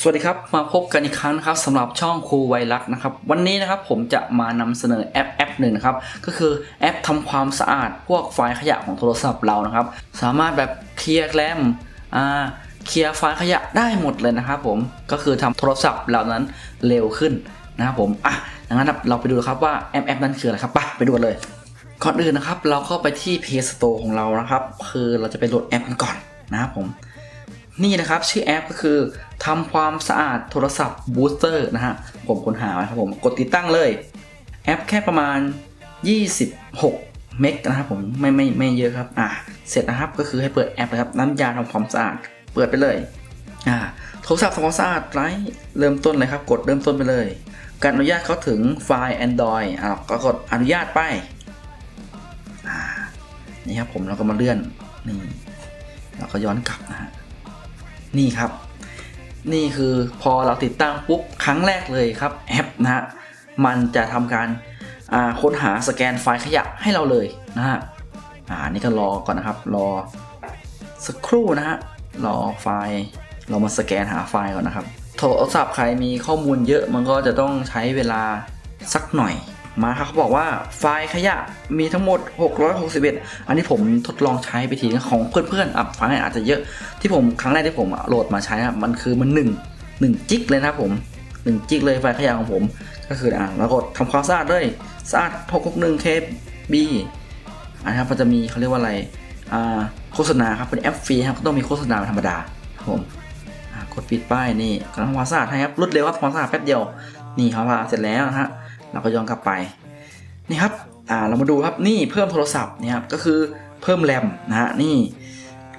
สวัสดีครับ มาพบกันอีกครั้งนะครับสำหรับช่องครูไวรัสนะครับ วันนี้นะครับผมจะมานำเสนอแอปแอปหนึ่งนะครับ ก็คือแอปทำความสะอาดพวกไฟล์ขยะของโทรศัพท์เรานะครับ สามารถแบบเคลียร์แรมอ่าเคลียร์ไฟล์ขยะได้หมดเลยนะครับผมก็คือทำโทรศัพท์เรานั้นเร็วขึ้นนะครับผมอะดังนั้นเราไปดูครับว่าแอปแอปนั้นคืออะไรครับไปไปดูกันเลย ก่อนอื่นนะครับเราเข้าไปที่ Play Store ของเรานะครับ คือเราจะไปโหลดแอปกันก่อนนะครับผมนี่นะครับชื่อแอปก็คือ ทำความสะอาดโทรศัพท์บูสเตอร์นะฮะ ผมค้นหาไว้ครับผมกดติดตั้งเลย แอปแค่ประมาณ 26 เมกนะครับผมไม่ไม่ไม่เยอะครับ อ่าเสร็จนะครับก็คือให้เปิดแอปนะครับน้ำยาทำความสะอาดเปิดไปเลยอ่าโทรศัพท์ทำความสะอาดไรเริ่มต้นเลยครับ กดเริ่มต้นไปเลย การอนุญาตเขาถึงไฟล์ Android อ่าก็กดอนุญาตไปอ่านี่ครับผมเราก็มาเลื่อนนี่เราก็ย้อนกลับนะฮะนี่ครับ นี่คือพอเราติดตั้งปุ๊บครั้งแรกเลยครับแอปนะฮะมันจะทำการค้นหาสแกนไฟล์ขยะให้เราเลยนะฮะอ่านี่ก็รอก่อนนะครับ รอสักครู่นะฮะรอไฟล์เรามาสแกนหาไฟล์ก่อนนะครับ โทรศัพท์ใครมีข้อมูลเยอะมันก็จะต้องใช้เวลาสักหน่อย มาครับเขาบอกว่าไฟล์ขยะมีทั้งหมด 661 อันนี้ผมทดลองใช้ไปทีของเพื่อนๆอะไฟล์อาจจะเยอะที่ผมครั้งแรกที่ผมโหลดมาใช้นะครับมันคือมัน1 1จิกเลยนะครับผม1จิกเลยไฟล์ขยะของผม ก็คืออะแล้วกดทำความสะอาดด้วยสะอาด661 KB อันนี้ครับมันจะมีเขาเรียกว่าอะไรอ่าโฆษณาครับเป็นแอปฟรีครับก็ต้องมีโฆษณาธรรมดาครับผมกดปิดป้ายนี่กำลังทำความสะอาดให้ครับรวดเร็วครับทำความสะอาดแป๊บเดียวนี่ครับเสร็จแล้วนะฮะ เราก็ย้อนกลับไปนี่ครับอ่าเรามาดูครับนี่เพิ่มโทรศัพท์นี่ครับก็คือเพิ่มแรมนะฮะนี่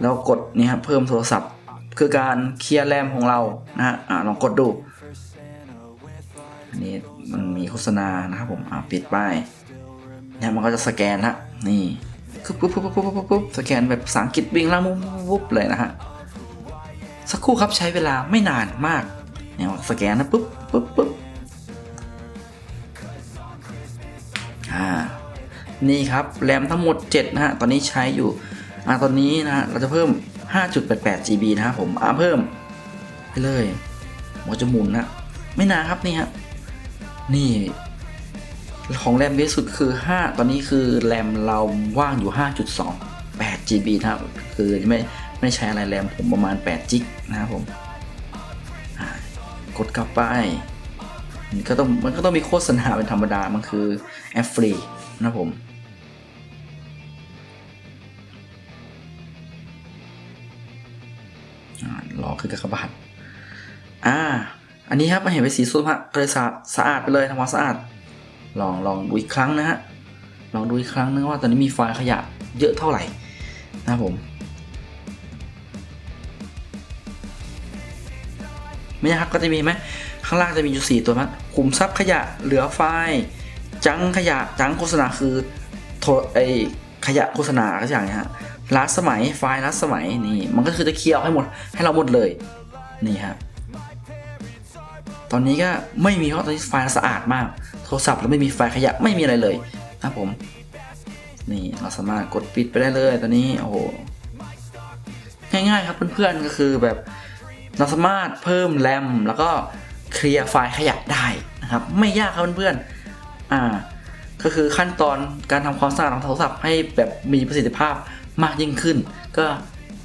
เรากดนี่ครับเพิ่มโทรศัพท์ คือการเคลียร์แรมของเรานะฮะอ่าลองกดดูอันนี้มันมีโฆษณานะครับผมอ่าปิดป้ายเนี่ยมันก็จะสแกนละนี่ปุ๊บปุ๊บปุ๊บปุ๊บปุ๊บปุ๊บสแกนแบบภาษาอังกฤษวิ่งล่างปุ๊บปุ๊บเลยนะฮะสักครู่ครับใช้เวลาไม่นานมากเนี่ยสแกนนะปุ๊บปุ๊บปุ๊บ นี่ครับแรมทั้งหมด 7 นะฮะ ตอนนี้ใช้อยู่อ่าตอนนี้นะฮะ เราจะเพิ่ม 5.88 GB นะครับผมอ่าเพิ่มไปเลยหัวจะหมุนนะ ไม่นานครับนี่ฮะ นี่ ของแรมเยอะสุดคือ 5 ตอนนี้คือแรมเราว่างอยู่ 5.28 GB นะครับคือไม่ไม่ใช้อะไรแรมผมประมาณ8 g b นะครับผมกดกลับไป ก็ต้องมันก็ต้องมีโฆษณาเป็นธรรมดา มันคือแอฟรีนะผมอ่ารอคือกระบาดอ่า อันนี้ครับมันเห็นเป็นสีส้มฮะเลยสะสะอาดไปเลยทำความสะอาด ลองลองดูอีกครั้งนะฮะ ลองดูอีกครั้งนึงว่าตอนนี้มีไฟล์ขยะเยอะเท่าไหร่นะผมไม่นะครับก็จะมีไหม ข้างล่างจะมีอยู่สี่ตัวมั้งขุมทรัพย์ขยะเหลือไฟจังขยะจังโฆษณาคือโทไอขยะโฆษณาก็อย่างเงี้ยฮะล้าสมัยไฟล์ล้าสมัยนี่มันก็คือจะเคลียร์ให้หมดให้เราหมดเลยนี่ฮะตอนนี้ก็ไม่มีเพราะตอนนี้ไฟล์สะอาดมาก โทรศัพท์แล้วไม่มีไฟล์ขยะไม่มีอะไรเลยนะผม นี่เราสามารถกดปิดไปได้เลยตอนนี้โอ้โหง่ายๆครับเพื่อนๆก็คือแบบเราสามารถเพิ่มแรมแล้วก็ เคลียร์ไฟล์ขยะได้นะครับ ไม่ยากครับเพื่อนๆอ่า ก็คือขั้นตอนการทำความสะอาดของโทรศัพท์ให้แบบมีประสิทธิภาพมากยิ่งขึ้น ก็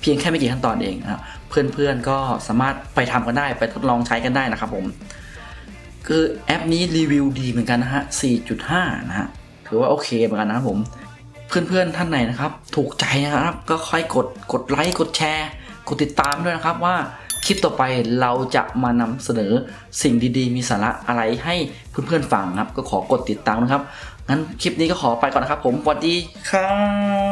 เพียงแค่ไม่กี่ขั้นตอนเองนะครับเพื่อนๆก็สามารถไปทำกันได้ไปทดลองใช้กันได้นะครับผมคือแอปนี้รีวิวดีเหมือนกันนะฮะ 4.5 นะฮะ ถือว่าโอเคเหมือนกันนะครับผม เพื่อนๆท่านไหนนะครับ ถูกใจนะครับ ก็ค่อยกด กดไลค์ กดแชร์ กดติดตามด้วยนะครับว่า คลิปต่อไปเราจะมานำเสนอสิ่งดีๆ มีสาระอะไรให้เพื่อนๆฟังครับ ก็ขอกดติดตามนะครับ งั้นคลิปนี้ก็ขอไปก่อนนะครับ ผมสวัสดีครับ